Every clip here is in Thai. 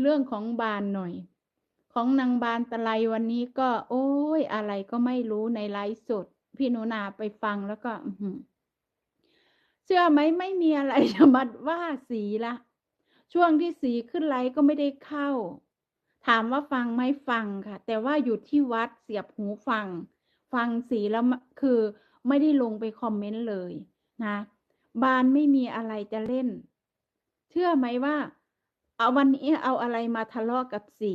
เรื่องของบานหน่อย ของนางบานตะไลวันนี้ก็ โอ้ยอะไรก็ไม่รู้ในไลฟ์สด พี่หนูนาไปฟังแล้วก็เชื่อไหมไม่มีอะไรจะมาว่าสีล้วช่วงที่สีขึ้นไลฟ์ก็ไม่ได้เข้า ถามว่าฟังไหมฟังค่ะ แต่ว่าอยู่ที่วัดเสียบหูฟัง ฟังสีแล้วคือไม่ได้ลงไปคอมเมนต์เลยนะ บานไม่มีอะไรจะเล่น เชื่อไหมว่า เอาวันนี้เอาอะไรมาทะเลาะกับสี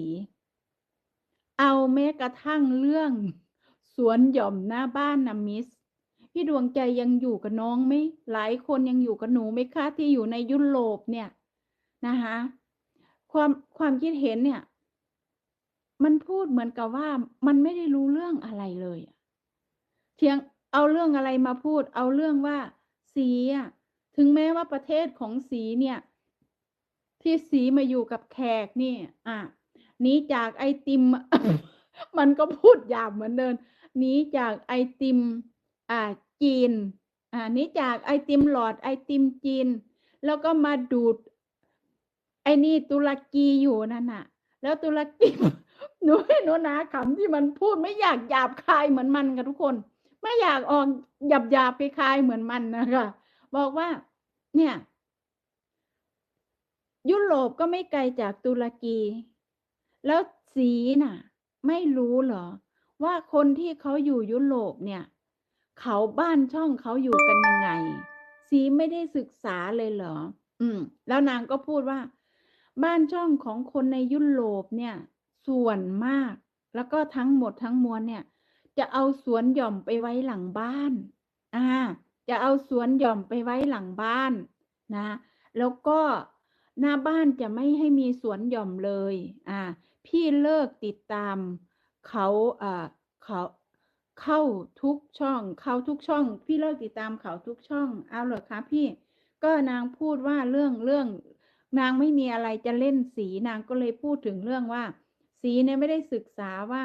เอาแม้กระทั่งเรื่อง สวนหย่อมหน้าบ้านนะมิส พี่ดวงใจยังอยู่กับน้องไหมหลายคนยังอยู่กับหนูไหมคะที่อยู่ในยุโรปเนี่ยนะคะความความคิดเห็นเนี่ย มันพูดเหมือนกับว่ามันไม่ได้รู้เรื่องอะไรเลยเถียงเอาเรื่องอะไรมาพูด เอาเรื่องว่าสีอะถึงแม้ว่าประเทศของสีเนี่ย ที่สีมาอยู่กับแขกนี่อาหนีจากไอติม มันก็พูดหยาบเหมือนเดิมหนีจากไอติม อ่าจีน อ่าหนีจากไอติมหลอดไอติมจีน แล้วก็มาดูด ไอนี่ตุรกีอยู่นั่นน่ะ แล้วตุรกีหนูหนูนาขำที่มันพูดไม่อยากหยาบคายเหมือนมันค่ะทุกคน ไม่อยากออกหยาบๆคายเหมือนมันนะคะบอกว่า เนี่ย ยุโรปก็ไม่ไกลจากตุรกี แล้วสีน่ะ ไม่รู้เหรอ ว่าคนที่เขาอยู่ยุโรปเนี่ย เขาบ้านช่องเขาอยู่กันยังไง สีไม่ได้ศึกษาเลยเหรอ?อืม แล้วนางก็พูดว่า บ้านช่องของคนในยุโรปเนี่ย ส่วนมาก แล้วก็ทั้งหมดทั้งมวลเนี่ย จะเอาสวนหย่อมไปไว้หลังบ้าน อ่า จะเอาสวนหย่อมไปไว้หลังบ้านนะ แล้วก็ หน้าบ้านจะไม่ให้มีสวนหย่อมเลย อ่า พี่เลิกติดตามเขาอ่าเขาเข้าทุกช่อง เขาทุกช่อง พี่เลิกติดตามเขาทุกช่อง เอาเหรอคะพี่?ก็นางพูดว่าเรื่องเรื่อง นางไม่มีอะไรจะเล่นสีนางก็เลยพูดถึงเรื่องว่า สีเนี่ยไม่ได้ศึกษาว่า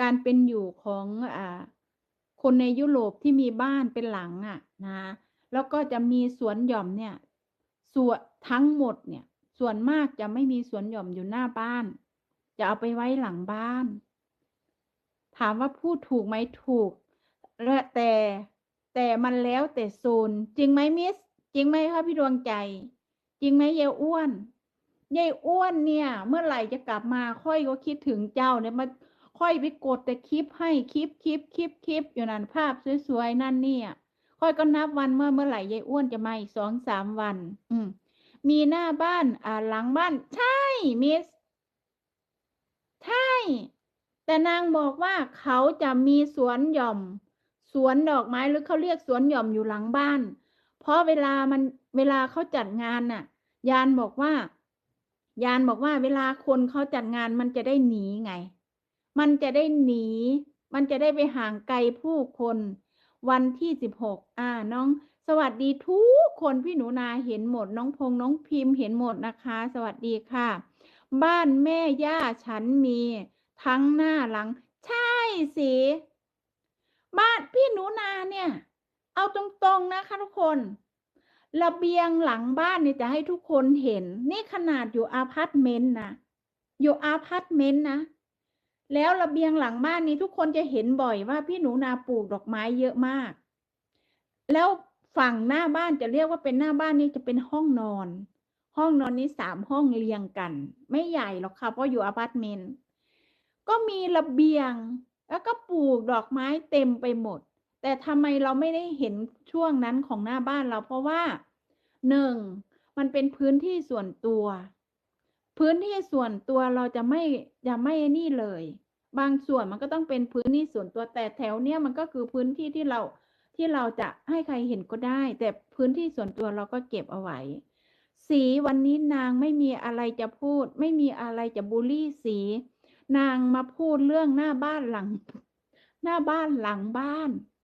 การเป็นอยู่ของอ่าคนในยุโรปที่มีบ้านเป็นหลังอะนะ แล้วก็จะมีสวนหย่อมเนี่ยสวน ทั้งหมดเนี่ย ส่วนมากจะไม่มีสวนหย่อมอยู่หน้าบ้าน จะเอาไปไว้หลังบ้าน ถามว่าพูดถูกไหมถูกและแต่แต่มันแล้วแต่โซนจริงไหมมิส จริงไหมคะพี่ดวงใจ จริงไหมยายอ้วนยายอ้วนเนี่ย เมื่อไหร่จะกลับมาค่อยก็คิดถึงเจ้าเนี่ยมาค่อยไปกดแต่คลิปให้คลิปคลิปคลิปคลิปอยู่นั่นภาพสวยๆนั่นนี่อะค่อยก็นับวันว่าเมื่อไหร่ยายอ้วนจะมาอีก2-3วัน อืม มีหน้าบ้าน อ่า หลังบ้าน ใช่ มิส ใช่ แต่นางบอกว่าเขาจะมีสวนหย่อม สวนดอกไม้หรือเขาเรียกสวนหย่อมอยู่หลังบ้าน เพราะเวลามันเวลาเขาจัดงานน่ะ ยานบอกว่า ยานบอกว่า เวลาคนเขาจัดงานมันจะได้หนีไง มันจะได้หนี มันจะได้ไปห่างไกลผู้คน วันที่16อาน้อง สวัสดีทุกคนพี่หนูนาเห็นหมดน้องพงษ์น้องพิมพ์เห็นหมดนะคะ สวัสดีค่ะ บ้านแม่ย่าฉันมีทั้งหน้าหลัง ใช่สิบ้านพี่หนูนาเนี่ย เอาตรงๆนะคะทุกคนระเบียงหลังบ้านเนี่ยจะให้ทุกคนเห็น นี่ขนาดอยู่อะพาร์ตเมนต์นะอยู่อะพาร์ตเมนต์นะแล้วระเบียงหลังบ้านนี้ทุกคนจะเห็นบ่อยว่าพี่หนูนาปลูกดอกไม้เยอะมาก แล้ว ฝั่งหน้าบ้านจะเรียกว่าเป็นหน้าบ้านนี่จะเป็นห้องนอน ห้องนอนนี้3ห้องเรียงกัน ไม่ใหญ่หรอกค่ะเพราะอยู่อพาร์ตเมนต์ก็มีระเบียง แล้วก็ปลูกดอกไม้เต็มไปหมด แต่ทำไมเราไม่ได้เห็นช่วงนั้นของหน้าบ้านเราเพราะว่า1มันเป็นพื้นที่ส่วนตัว พื้นที่ส่วนตัวเราจะไม่จะไม่ไอ้นี่เลย บางส่วนมันก็ต้องเป็นพื้นที่ส่วนตัวแต่แถวเนี้ยมันก็คือพื้นที่ที่เรา ที่เราจะให้ใครเห็นก็ได้ แต่พื้นที่ส่วนตัวเราก็เก็บเอาไว้ สีวันนี้นางไม่มีอะไรจะพูด ไม่มีอะไรจะบูลลี่สี นางมาพูดเรื่องหน้าบ้านหลัง หน้าบ้านหลังบ้าน